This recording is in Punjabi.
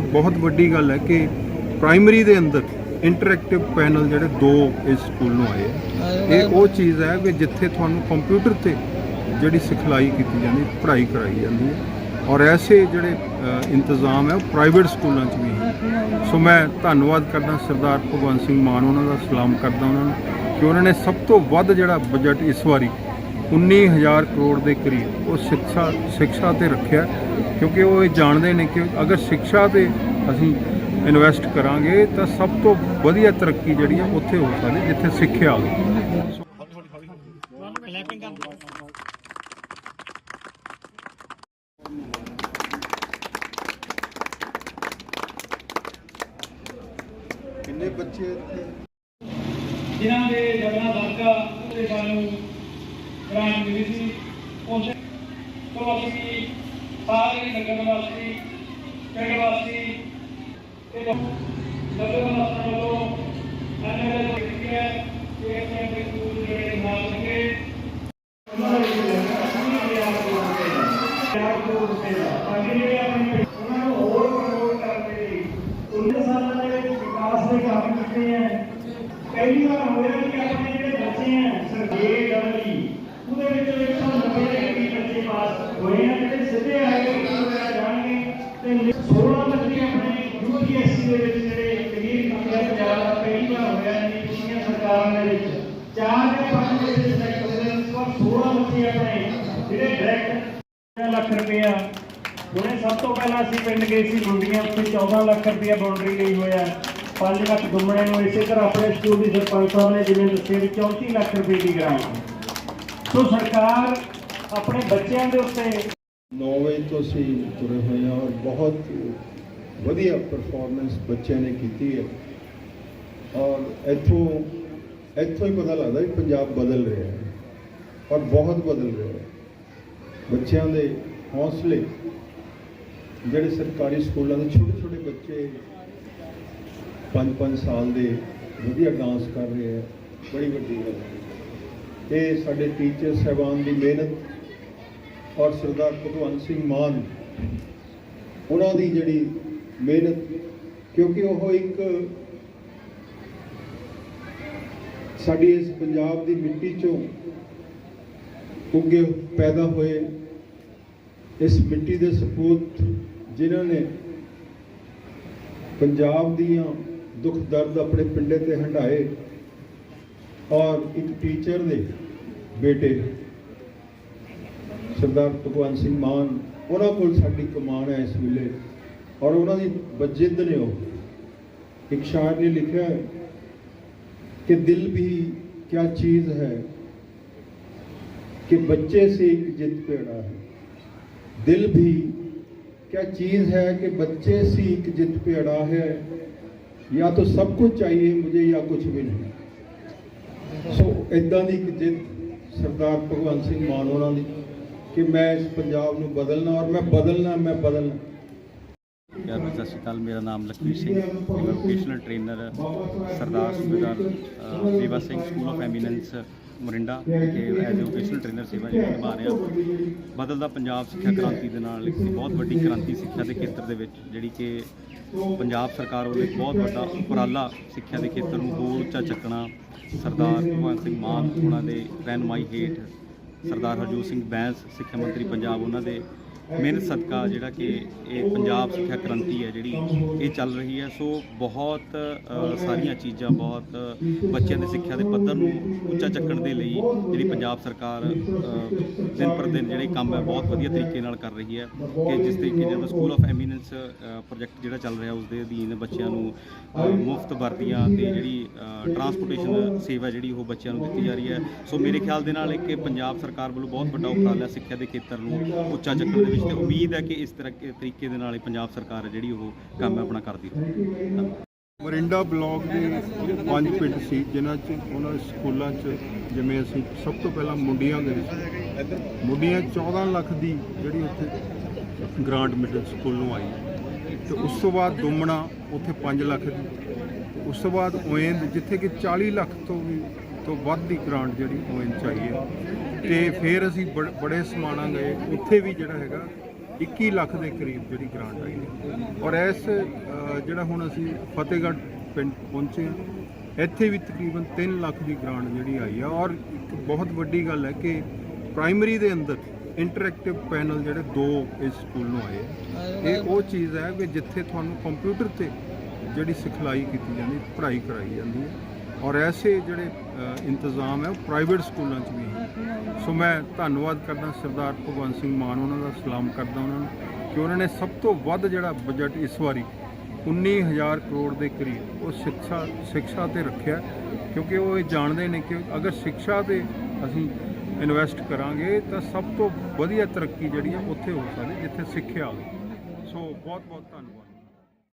ਇੱਕ ਬਹੁਤ ਵੱਡੀ ਗੱਲ ਹੈ ਕਿ ਪ੍ਰਾਇਮਰੀ ਦੇ ਅੰਦਰ ਇੰਟਰੈਕਟਿਵ ਪੈਨਲ ਜਿਹੜੇ ਦੋ ਇਸ ਸਕੂਲ ਨੂੰ ਆਏ ਆ। ਇਹ ਉਹ ਚੀਜ਼ ਹੈ ਕਿ ਜਿੱਥੇ ਤੁਹਾਨੂੰ ਕੰਪਿਊਟਰ ਤੇ ਜਿਹੜੀ ਸਿਖਲਾਈ ਕੀਤੀ ਜਾਂਦੀ, ਪੜ੍ਹਾਈ ਕਰਾਈ ਜਾਂਦੀ ਹੈ ਔਰ ਐਸੇ ਜਿਹੜੇ ਇੰਤਜ਼ਾਮ ਹੈ, ਉਹ ਪ੍ਰਾਈਵੇਟ ਸਕੂਲਾਂ 'ਚ ਵੀ ਹੈ ਸੋ ਮੈਂ ਧੰਨਵਾਦ ਕਰਦਾ ਸਰਦਾਰ ਭਗਵੰਤ ਸਿੰਘ ਮਾਨ ਉਹਨਾਂ ਦਾ, ਸਲਾਮ ਕਰਦਾ ਉਹਨਾਂ ਨੂੰ ਕਿ ਉਹਨਾਂ ਨੇ ਸਭ ਤੋਂ ਵੱਧ ਜਿਹੜਾ ਬਜਟ ਇਸ ਵਾਰੀ 19000 ਕਰੋੜ ਦੇ ਕਰੀਬ ਉਹ ਸਿੱਖਿਆ ਸਿੱਖਿਆ ਤੇ ਰੱਖਿਆ ਕਿਉਂਕਿ ਉਹ ਇਹ ਜਾਣਦੇ ਨੇ ਕਿ ਅਗਰ ਸਿੱਖਿਆ ਤੇ ਅਸੀਂ ਇਨਵੈਸਟ ਕਰਾਂਗੇ ਤਾਂ ਸਭ ਤੋਂ ਵਧੀਆ ਤਰੱਕੀ ਜਿਹੜੀ ਹੈ ਉੱਥੇ ਹੋ ਸਕਦੀ ਜਿੱਥੇ ਸਿੱਖਿਆ ਹੋਵੇ। ਕਿੰਨੇ ਬੱਚੇ ਇੱਥੇ? ਜਿਨ੍ਹਾਂ ਦੇ ਜਗਨਾ ਉਹਨਾਂ ਦੇ ਚਾਰ ਕਰੋੜ ਰੁਪਏ ਦਾ ਤਾਂ ਕਿ ਜਿਹੜੇ ਆਪਣੇ ਉਹਨਾਂ ਨੂੰ ਹੋਰ ਪ੍ਰਮੋਟ ਕਰਨ ਦੇ ਲਈ ਉਹਨਾਂ ਸਾਲਾਂ ਦੇ ਵਿੱਚ ਵਿਕਾਸ ਦੇ ਕੰਮ ਕੀਤੇ ਹੈ ਕਈ ਵਾਰ ਹੋਇਆ ਕਿ ਆਪਣੇ ਜਿਹੜੇ ਬੱਚੇ ਹੈ ਸਰਵੇ ਡਬਲੀ ਉਹਦੇ ਵਿੱਚ 190 ਦੇ ਕਈ ਬੱਚੇ ਪਾਸ ਜਿਹੜੇ ਸਿੱਧੇ ਆ ਕੇ ਜਾਣਗੇ। ਤੇ 16 ਬੱਚੇ ਆਪਣੇ ਯੂਪੀਐਸਸੀ ਦੇ ਵਿੱਚ ਜਿਹੜੇ ਕਲੀਅਰ ਕੀਤੇ ਪੰਜਾਬ ਦਾ ਪਹਿਲੀ ਵਾਰ ਹੋਇਆ ਨਹੀਂ ਪਿਛਲੀਆਂ ਸਰਕਾਰਾਂ ਦੇ ਵਿੱਚ। ਚਾਰ ਦੇ ਪੰਜ ਦੇ ਸਿਲੈਕਟ ਹੋਏ ਪਰ 16 ਬੱਚੇ ਆਪਣੇ ਜਿਹੜੇ ਡਾਇਰੈਕਟ ਲੱਖ ਰੁਪਇਆ। ਹੁਣੇ ਸਭ ਤੋਂ ਪਹਿਲਾਂ ਅਸੀਂ ਪਿੰਡ ਗਏ ਸੀ ਮੁੰਡੀਆਂ ਉੱਥੇ 14 ਲੱਖ ਰੁਪਇਆ ਬਾਉਂਡਰੀ ਲਈ ਹੋਇਆ। 5 ਲੱਖ ਗੁੰਮਣੇ ਨੂੰ ਇਸੇ ਤਰ੍ਹਾਂ ਆਪਣੇ ਸਕੂਲ ਦੀ ਸਰਪੰਚ ਸਾਹਿਬ ਨੇ ਜਿਵੇਂ ਦੱਸਿਆ 34 ਲੱਖ ਰੁਪਏ ਦੀ ਗ੍ਰਾਂਟ ਸੋ ਸਰਕਾਰ ਆਪਣੇ ਬੱਚਿਆਂ ਦੇ ਉੱਤੇ। 9 ਵਜੇ ਤੋਂ ਅਸੀਂ ਤੁਰੇ ਹੋਏ ਹਾਂ ਔਰ ਬਹੁਤ ਵਧੀਆ ਪਰਫਾਰਮੈਂਸ ਬੱਚਿਆਂ ਨੇ ਕੀਤੀ ਹੈ। ਔਰ ਇੱਥੋਂ ਇੱਥੋਂ ਹੀ ਪਤਾ ਲੱਗਦਾ ਵੀ ਪੰਜਾਬ ਬਦਲ ਰਿਹਾ ਹੈ ਔਰ ਬਹੁਤ ਬਦਲ ਰਿਹਾ ਹੈ। ਬੱਚਿਆਂ ਦੇ ਹੌਸਲੇ, ਜਿਹੜੇ ਸਰਕਾਰੀ ਸਕੂਲਾਂ ਦੇ ਛੋਟੇ ਛੋਟੇ ਬੱਚੇ 5-5 ਸਾਲ ਦੇ ਵਧੀਆ ਡਾਂਸ ਕਰ ਰਹੇ ਹੈ, ਬੜੀ ਵੱਡੀ ਗੱਲ ਹੈ। ਇਹ ਸਾਡੇ ਟੀਚਰ ਸਹਿਬਾਨ ਦੀ ਮਿਹਨਤ ਔਰ ਸਰਦਾਰ ਭਗਵੰਤ ਸਿੰਘ ਮਾਨ, ਉਹਨਾਂ ਦੀ ਜਿਹੜੀ ਮਿਹਨਤ, ਕਿਉਂਕਿ ਉਹ ਇੱਕ ਸਾਡੀ ਇਸ ਪੰਜਾਬ ਦੀ ਮਿੱਟੀ ਚੋਂ ਉੱਗੇ ਪੈਦਾ ਹੋਏ ਇਸ ਮਿੱਟੀ ਦੇ ਸਪੂਤ ਜਿਨ੍ਹਾਂ ਨੇ ਪੰਜਾਬ ਦੀਆਂ ਦੁੱਖ ਦਰਦ ਆਪਣੇ ਪਿੰਡੇ ਤੇ ਹੰਢਾਏ ਔਰ ਇੱਕ ਟੀਚਰ ਦੇ ਬੇਟੇ ਸਰਦਾਰ ਭਗਵੰਤ ਸਿੰਘ ਮਾਨ ਉਹਨਾਂ ਕੋਲ ਸਾਡੀ ਕਮਾਨ ਹੈ ਇਸ ਵੇਲੇ ਔਰ ਉਹਨਾਂ ਦੀ ਬਜਿੱਦ ਨੇ ਉਹ ਇੱਕ ਸ਼ਾਇਰ ਨੇ ਲਿਖਿਆ ਹੈ ਕਿ ਦਿਲ ਵੀ क्या चीज है कि बच्चे से एक जिद पेड़ा है दिल भी क्या चीज है कि बच्चे से एक जिद पेड़ा है या तो सब कुछ चाहिए मुझे या कुछ भी नहीं ਸੋ ਇਦਾਂ ਦੀ ਇੱਕ ਜਿੱਦ ਸਰਦਾਰ ਭਗਵੰਤ ਸਿੰਘ ਮਾਨ ਉਹਨਾਂ ਦੀ ਕਿ ਮੈਂ ਇਸ ਪੰਜਾਬ ਨੂੰ ਬਦਲਣਾ ਔਰ ਮੈਂ ਬਦਲਣਾ ਮੈਂ ਬਦਲਣਾ। ਪਿਆਰ ਸਤਿ ਸ਼੍ਰੀ ਅਕਾਲ, ਮੇਰਾ ਨਾਮ ਲਖਵੀਰ ਸਿੰਘ ਮੈਂ vocational trainer Sardar Subedar Sewa Singh school of eminence Morinda ਕਿ ਐਜ਼ ਵੋਕੇਸ਼ਨਲ ਟ੍ਰੇਨਰ ਸੇਵਾ ਜਿਹੜੀ ਨਿਭਾ ਰਿਹਾ। ਬਦਲਦਾ ਪੰਜਾਬ ਸਿੱਖਿਆ ਕ੍ਰਾਂਤੀ ਦੇ ਨਾਲ ਇੱਕ ਬਹੁਤ ਵੱਡੀ ਕ੍ਰਾਂਤੀ ਸਿੱਖਿਆ ਦੇ ਖੇਤਰ ਦੇ ਵਿੱਚ, ਜਿਹੜੀ ਕਿ ਪੰਜਾਬ ਸਰਕਾਰ ਵੱਲੋਂ ਇੱਕ ਬਹੁਤ ਵੱਡਾ ਉਪਰਾਲਾ ਸਿੱਖਿਆ ਦੇ ਖੇਤਰ ਨੂੰ ਹੋਰ ਉੱਚਾ ਚੱਕਣਾ, ਸਰਦਾਰ ਭਗਵੰਤ ਸਿੰਘ ਮਾਨ ਉਹਨਾਂ ਦੇ ਰਹਿਨੁਮਾਈ ਹੇਠ ਸਰਦਾਰ ਹਰਜੋਤ ਸਿੰਘ ਬੈਂਸ ਸਿੱਖਿਆ ਮੰਤਰੀ ਪੰਜਾਬ ਉਹਨਾਂ ਦੇ ਮਿਹਨਤ ਸਦਕਾ ਜਿਹੜਾ ਕਿ ਇਹ ਪੰਜਾਬ ਸਿੱਖਿਆ ਕ੍ਰਾਂਤੀ ਹੈ ਜਿਹੜੀ ਇਹ ਚੱਲ ਰਹੀ ਹੈ। ਸੋ ਬਹੁਤ ਸਾਰੀਆਂ ਚੀਜ਼ਾਂ ਬਹੁਤ ਬੱਚਿਆਂ ਦੀ ਸਿੱਖਿਆ ਦੇ ਪੱਧਰ ਨੂੰ ਉੱਚਾ ਚੱਕਣ ਦੇ ਲਈ ਜਿਹੜੀ ਪੰਜਾਬ ਸਰਕਾਰ ਦਿਨ ਪਰ ਦਿਨ ਜਿਹੜੇ ਕੰਮ ਹੈ ਬਹੁਤ ਵਧੀਆ ਤਰੀਕੇ ਨਾਲ ਕਰ ਰਹੀ ਹੈ ਕਿ ਜਿਸ ਤਰੀਕੇ ਨਾਲ ਸਕੂਲ ਆਫ ਐਮੀਨੈਂਸ ਪ੍ਰੋਜੈਕਟ ਜਿਹੜਾ ਚੱਲ ਰਿਹਾ ਉਸ ਦੇ ਅਧੀਨ ਬੱਚਿਆਂ ਨੂੰ ਮੁਫਤ ਵਰਦੀਆਂ ਤੇ ਜਿਹੜੀ ਟਰਾਂਸਪੋਰਟੇਸ਼ਨ ਸੇਵਾ ਜਿਹੜੀ ਉਹ ਬੱਚਿਆਂ ਨੂੰ ਦਿੱਤੀ ਜਾ ਰਹੀ ਹੈ। ਸੋ ਮੇਰੇ ਖਿਆਲ ਦੇ ਨਾਲ ਇੱਕ ਪੰਜਾਬ ਸਰਕਾਰ ਵੱਲੋਂ ਬਹੁਤ ਵੱਡਾ ਉਪਰਾਲਾ ਸਿੱਖਿਆ ਦੇ ਖੇਤਰ ਨੂੰ ਉੱਚਾ ਚੱਕਣ ਦੇ ਵਿੱਚ ਤੇ ਉਮੀਦ ਹੈ ਕਿ ਇਸ ਤਰ੍ਹਾਂ ਤਰੀਕੇ ਦੇ ਨਾਲ ਪੰਜਾਬ ਸਰਕਾਰ ਹੈ ਜਿਹੜੀ ਉਹ ਕੰਮ ਆਪਣਾ ਕਰਦੀ ਰਹੇ ਮਰਿੰਡਾ ਬਲਾਕ ਦੇ ਪੰਜ ਪਿੰਡ ਸੀ, ਜਿਨ੍ਹਾਂ 'ਚ ਉਹਨਾਂ ਸਕੂਲਾਂ 'ਚ ਜਿਵੇਂ ਅਸੀਂ ਸਭ ਤੋਂ ਪਹਿਲਾਂ ਮੁੰਡੀਆਂ ਦੇ ਸੀ ਮੁੰਡੀਆਂ 14 ਲੱਖ ਦੀ ਜਿਹੜੀ ਉੱਥੇ ਗ੍ਰਾਂਟ ਮਿਡਲ ਸਕੂਲ ਨੂੰ ਆਈ। ਤੇ ਉਸ ਤੋਂ ਬਾਅਦ ਦੁਮਣਾ ਉੱਥੇ 5 ਲੱਖ ਦੀ। ਉਸ ਤੋਂ ਬਾਅਦ ਓਏਂਦ ਜਿੱਥੇ ਕਿ 40 ਲੱਖ ਤੋਂ ਵੀ ਤੋਂ ਵੱਧ ਦੀ ਗ੍ਰਾਂਟ ਜਿਹੜੀ ਓਏਂਦ ਹੈ ਤੇ ਫਿਰ ਅਸੀਂ ਬੜ- ਬੜੇ ਸਮਾਣਾ ਗਏ। ਉੱਥੇ ਵੀ ਜਿਹੜਾ ਹੈਗਾ 21 ਲੱਖ ਦੇ ਕਰੀਬ ਜਿਹੜੀ ਗ੍ਰਾਂਟ ਆਈ ਹੈ। ਔਰ ਇਸ ਜਿਹੜਾ ਹੁਣ ਅਸੀਂ ਫਤਿਹਗੜ੍ਹ ਪਿੰਡ ਪਹੁੰਚੇ ਹਾਂ, ਇੱਥੇ ਵੀ ਤਕਰੀਬਨ 3 ਲੱਖ ਦੀ ਗ੍ਰਾਂਟ ਜਿਹੜੀ ਆਈ ਆ ਔਰ ਇੱਕ ਬਹੁਤ ਵੱਡੀ ਗੱਲ ਹੈ ਕਿ ਪ੍ਰਾਇਮਰੀ ਦੇ ਅੰਦਰ ਇੰਟਰੈਕਟਿਵ ਪੈਨਲ ਜਿਹੜੇ ਦੋ ਇਸ ਸਕੂਲ ਨੂੰ ਆਏ ਹੈ। ਇਹ ਉਹ ਚੀਜ਼ ਹੈ ਕਿ ਜਿੱਥੇ ਤੁਹਾਨੂੰ ਕੰਪਿਊਟਰ ਤੇ ਜਿਹੜੀ ਸਿਖਲਾਈ ਕੀਤੀ ਜਾਂਦੀ, ਪੜ੍ਹਾਈ ਕਰਾਈ ਜਾਂਦੀ ਹੈ। ਔਰ ਐਸੇ ਜਿਹੜੇ ਇੰਤਜ਼ਾਮ ਹੈ, ਉਹ ਪ੍ਰਾਈਵੇਟ ਸਕੂਲਾਂ 'ਚ ਵੀ ਹੈ। ਸੋ ਮੈਂ ਧੰਨਵਾਦ ਕਰਦਾ ਸਰਦਾਰ ਭਗਵੰਤ ਸਿੰਘ ਮਾਨ ਉਹਨਾਂ ਦਾ, ਸਲਾਮ ਕਰਦਾ ਉਹਨਾਂ ਨੂੰ ਕਿ ਉਹਨਾਂ ਨੇ ਸਭ ਤੋਂ ਵੱਧ ਜਿਹੜਾ ਬਜਟ ਇਸ ਵਾਰੀ 19000 ਕਰੋੜ ਦੇ ਕਰੀਬ ਉਹ ਸਿੱਖਿਆ ਸਿੱਖਿਆ ਤੇ ਰੱਖਿਆ, ਕਿਉਂਕਿ ਉਹ ਇਹ ਜਾਣਦੇ ਨੇ ਕਿ ਅਗਰ ਸਿੱਖਿਆ ਤੇ ਅਸੀਂ ਇਨਵੈਸਟ ਕਰਾਂਗੇ ਤਾਂ ਸਭ ਤੋਂ ਵਧੀਆ ਤਰੱਕੀ ਜਿਹੜੀ ਹੈ ਉੱਥੇ ਹੋ ਸਕਦੀ, ਜਿੱਥੇ ਸਿੱਖਿਆ ਹੋਵੇ। ਸੋ ਬਹੁਤ ਬਹੁਤ ਧੰਨਵਾਦ।